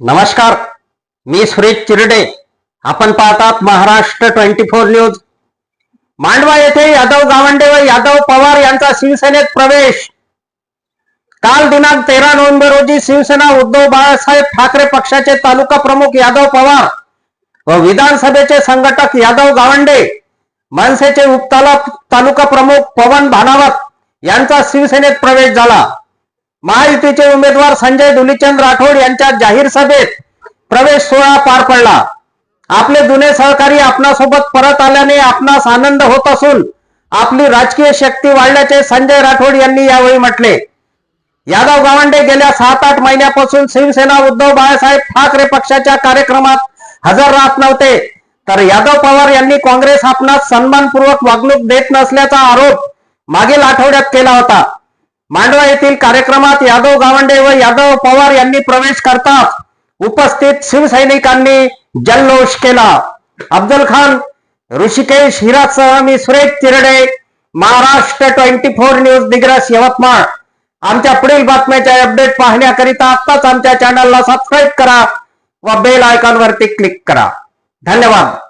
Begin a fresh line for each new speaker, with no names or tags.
नमस्कार मी सुरेश चिरडे. आपण पाहतात Maharashtra twenty four news. Mandwa येथे यादव गावंडे व यादव पवार यांचा शिवसेनेत प्रवेश. काल दिनांक तेरा नोव्हेंबर रोजी शिवसेना उद्धव बाळासाहेब ठाकरे पक्षाचे तालुका प्रमुख यादव पवार व विधानसभेचे संघटक यादव गावंडे मनसेचे उपताला तालुका प्रमुख पवन भानावत यांचा शिवसेनेत प्रवेश झाला. महायुतीचे उमेदवार संजय धुलीचंद राठोड यांच्या जाहीर सभेत प्रवेश सोहळा पार पडला. आपले जुने सहकारी आपणासोबत परत आल्याने आपणास आनंद होत असून आपली राजकीय शक्ती वाढल्याचे संजय राठोड यांनी यावेळी म्हटले. यादव गावंडे गेल्या सात आठ महिन्यापासून शिवसेना उद्धव बाळासाहेब ठाकरे पक्षाच्या कार्यक्रमात हजर राहत नव्हते. तर यादव पवार यांनी काँग्रेस आपणास सन्मानपूर्वक वागणूक देत नसल्याचा आरोप मागील आठवड्यात केला होता. मांडवा येथील कार्यक्रमात यादव गावंडे व यादव पवार यांनी प्रवेश करताच उपस्थित शिवसैनिकांनी जल्लोष केला. अफजल खान ऋषिकेश हिरासह मी Suresh Tirde Maharashtra twenty four news Digras Yavatmal. आमच्या पुढील बातम्याचे अपडेट पाहण्याकरिता आत्ताच आमच्या चॅनलला सबस्क्राईब करा व बेल आयकॉनवरती क्लिक करा. धन्यवाद.